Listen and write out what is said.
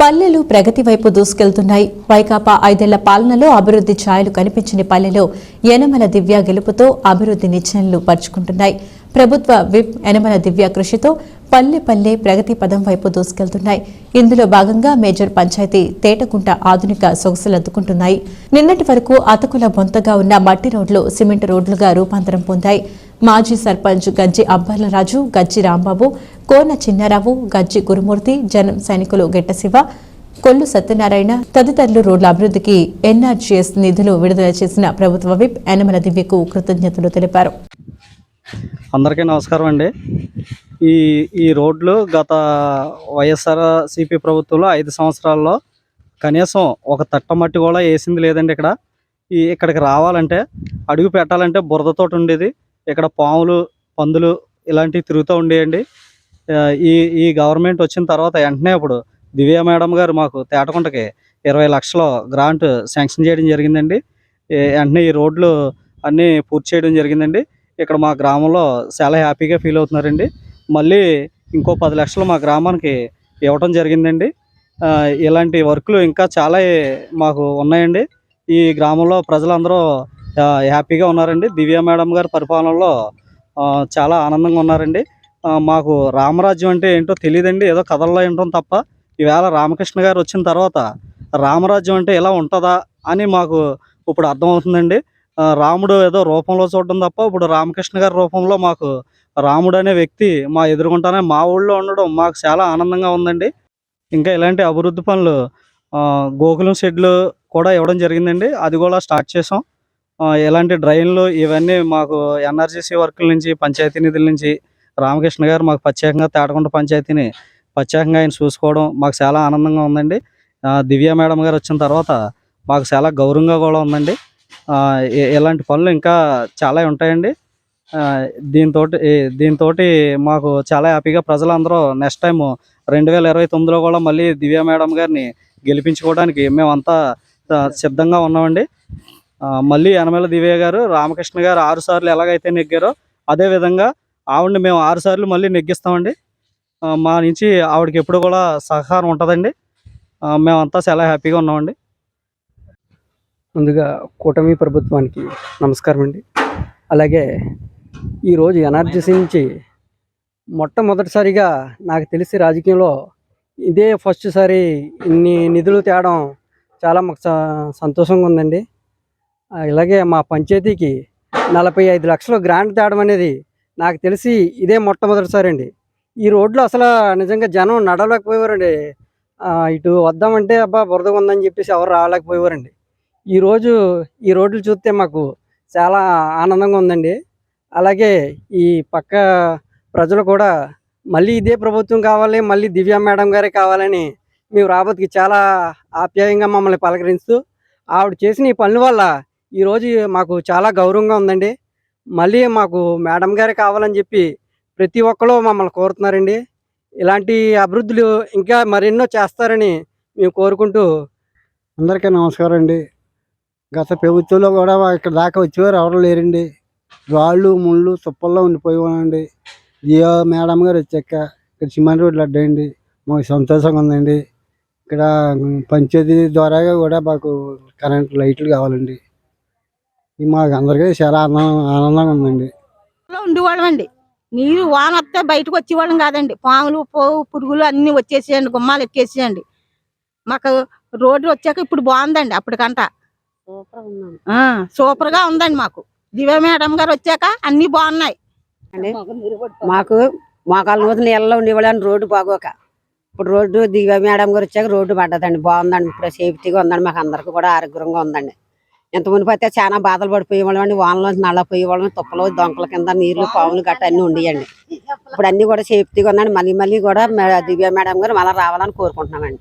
పల్లెలు ప్రగతి వైపు దూసుకెళ్తున్నాయి. వైకాపా ఐదేళ్ళ పాలనలో అభివృద్ధి ఛాయలు కనిపించని పల్లెలో యనమల దివ్య గెలుపుతో అభివృద్ధి నిచ్చెనలు పరుచుకుంటున్నాయి. ప్రభుత్వ విప్ యనమల దివ్య కృషితో పల్లె పల్లె ప్రగతి పదం వైపు దూసుకెళ్తున్నాయి. ఇందులో భాగంగా మేజర్ పంచాయతీ తేటకుంట ఆధునిక సొగసులద్దుకుంటున్నాయి నిన్నటి వరకు అతకుల బొంతగా ఉన్న మట్టి రోడ్లు సిమెంట్ రోడ్లుగా రూపాంతరం పొందాయి. మాజీ సర్పంచ్ గజ్జి అబ్బర్లరాజు గజ్జి రాంబాబు కోన చిన్నారావు గజ్జి గురుమూర్తి జనం సైనికులు గెట్టశివ కొల్లు సత్యనారాయణ తదితరులు రోడ్ల అభివృద్ధికి ఎన్ఆర్జీఎస్ నిధులు విడుదల చేసిన ప్రభుత్వ విప్ యనమల దివ్యకు కృతజ్ఞతలు తెలిపారు. అందరికీ నమస్కారం అండి. ఈ ఈ రోడ్లు గత వైఎస్ఆర్ సిపి ప్రభుత్వంలో ఐదు సంవత్సరాల్లో కనీసం ఒక తట్ట మట్టి కూడా వేసింది లేదండి ఇక్కడ. ఈ ఇక్కడికి రావాలంటే అడుగు పెట్టాలంటే బురదతో ఉండేది. ఇక్కడ పాములు పందులు ఇలాంటివి తిరుగుతూ ఉండేయండి. ఈ ఈ గవర్నమెంట్ వచ్చిన తర్వాత వెంటనే ఇప్పుడు దివ్య మేడం గారు మాకు తేటకుంటకి ఇరవై లక్షల గ్రాంట్ శాంక్షన్ చేయడం జరిగిందండి. వెంటనే ఈ రోడ్లు అన్నీ పూర్తి చేయడం జరిగిందండి. ఇక్కడ మా గ్రామంలో చాలా హ్యాపీగా ఫీల్ అవుతున్నారండి. మళ్ళీ ఇంకో పది లక్షలు మా గ్రామానికి ఇవ్వటం జరిగిందండి. ఇలాంటి వర్క్లు ఇంకా చాలా మాకు ఉన్నాయండి. ఈ గ్రామంలో ప్రజలందరూ హ్యాపీగా ఉన్నారండి. దివ్య మేడం గారి పరిపాలనలో చాలా ఆనందంగా ఉన్నారండి. మాకు రామరాజ్యం అంటే ఏంటో తెలియదండి. ఏదో కథల్లో ఏంటో తప్ప. ఈవేళ రామకృష్ణ గారు వచ్చిన తర్వాత రామరాజ్యం అంటే ఇలా ఉంటుందా అని మాకు ఇప్పుడు అర్థమవుతుందండి. రాముడు ఏదో రూపంలో చూడడం తప్ప ఇప్పుడు రామకృష్ణ గారి రూపంలో మాకు రాముడు అనే వ్యక్తి మా ఎదుర్కొంటానే మా ఊళ్ళో ఉండడం మాకు చాలా ఆనందంగా ఉందండి. ఇంకా ఇలాంటి అభివృద్ధి పనులు గోకులం షెడ్లు కూడా ఇవ్వడం జరిగిందండి. అది కూడా స్టార్ట్ చేసాం. ఇలాంటి డ్రైన్లు ఇవన్నీ మాకు ఎన్ఆర్జీసీ వర్కుల నుంచి పంచాయతీ నిధుల నుంచి రామకృష్ణ గారు మాకు ప్రత్యేకంగా తేటకుంట పంచాయతీని ప్రత్యేకంగా ఆయన చూసుకోవడం మాకు చాలా ఆనందంగా ఉందండి. దివ్య మేడం గారు వచ్చిన తర్వాత మాకు చాలా గౌరవంగా కూడా ఉందండి. ఇలాంటి పనులు ఇంకా చాలా ఉంటాయండి. దీంతో దీంతో మాకు చాలా హ్యాపీగా ప్రజలందరూ నెక్స్ట్ టైం రెండు వేల ఇరవై తొమ్మిదిలో కూడా మళ్ళీ దివ్య మేడం గారిని గెలిపించుకోవడానికి మేమంతా సిద్ధంగా ఉన్నామండి. మళ్ళీ యనమల దివ్య గారు రామకృష్ణ గారు ఆరు సార్లు ఎలాగైతే నెగ్గారో అదే విధంగా ఆవిడని మేము ఆరు సార్లు మళ్ళీ నెగ్గిస్తామండి. మా నుంచి ఆవిడకి ఎప్పుడు కూడా సహకారం ఉంటుందండి. మేమంతా చాలా హ్యాపీగా ఉన్నామండి. ముందుగా కూటమి ప్రభుత్వానికి నమస్కారం అండి. అలాగే ఈరోజు ఎనర్జీ నుంచి మొట్టమొదటిసారిగా నాకు తెలిసి రాజకీయంలో ఇదే ఫస్ట్ సారి ఇన్ని నిధులు తేవడం చాలా మాకు స- సంతోషంగా ఉందండి. ఇలాగే మా పంచాయతీకి నలభై ఐదు లక్షలు గ్రాంట్ తేవడం అనేది నాకు తెలిసి ఇదే మొట్టమొదటిసారి అండి. ఈ రోడ్లో అసలు నిజంగా జనం నడవలేకపోయేవారండి ఇటు వద్దామంటే అబ్బా బురదగా ఉందని చెప్పేసి ఎవరు రాలేకపోయేవారండి ఈరోజు ఈ రోడ్లు చూస్తే మాకు చాలా ఆనందంగా ఉందండి. అలాగే ఈ పక్క ప్రజలు కూడా మళ్ళీ ఇదే ప్రభుత్వం కావాలి మళ్ళీ దివ్య మేడం గారే కావాలని మేము రాబోతుకి చాలా ఆప్యాయంగా మమ్మల్ని పలకరిస్తూ ఆవిడ చేసిన ఈ పనుల వల్ల ఈరోజు మాకు చాలా గౌరవంగా ఉందండి. మళ్ళీ మాకు మేడం గారే కావాలని చెప్పి ప్రతి ఒక్కరు మమ్మల్ని కోరుతున్నారండి. ఇలాంటి అభివృద్ధులు ఇంకా మరెన్నో చేస్తారని మేము కోరుకుంటూ అందరికీ నమస్కారం అండి. గత ప్రభుత్వంలో కూడా ఇక్కడ దాకా వచ్చేవారు ఎవరు లేరండి. రాళ్ళు ముళ్ళు తుప్పల్లో ఉండిపోయామండి జియో మేడం గారు వచ్చాక ఇక్కడ సిమెంట్ రోడ్లు అడ్డాయండి. మాకు సంతోషంగా ఉందండి. ఇక్కడ పంచాయతీ ద్వారాగా కూడా మాకు కరెంట్ లైట్లు కావాలండి. ఇది మాకు అందరికీ చాలా ఆనందం ఆనందంగా ఉందండి. ఉండేవాళ్ళమండి నీరు వాన వస్తే బయటకు వచ్చేవాళ్ళం కాదండి. పాములు పోవు పురుగులు అన్ని వచ్చేసేయండి. గుమ్మాలు ఎక్కేసేయండి. మాకు రోడ్డు వచ్చాక ఇప్పుడు బాగుందండి అప్పటికంట సూపర్గా ఉందండి మాకు. దివ్య మేడం గారు వచ్చాక అన్ని బాగున్నాయి. మాకు మోకాళ్ళ నూతి నీళ్ళలో ఉండేవాళ్ళని రోడ్డు బాగోక. ఇప్పుడు రోడ్డు దివ్య మేడం గారు వచ్చాక రోడ్డు పడ్డదండి. బాగుందండి ఇప్పుడు సేఫ్టీగా ఉందండి. మాకు అందరికి కూడా ఆరోగ్యంగా ఉందండి. ఇంత మునిపి అయితే చాలా బాధలు పడిపోయేవాళ్ళం అండి. వానలో నల్లపోయేవాళ్ళం తుప్పలు దొంకల కింద నీళ్ళు పాములు గట్ట అన్ని ఉండేయండి. ఇప్పుడు అన్ని కూడా సేఫ్టీగా ఉందండి. మళ్ళీ మళ్ళీ కూడా దివ్య మేడం గారు మళ్ళీ రావాలని కోరుకుంటున్నామండి.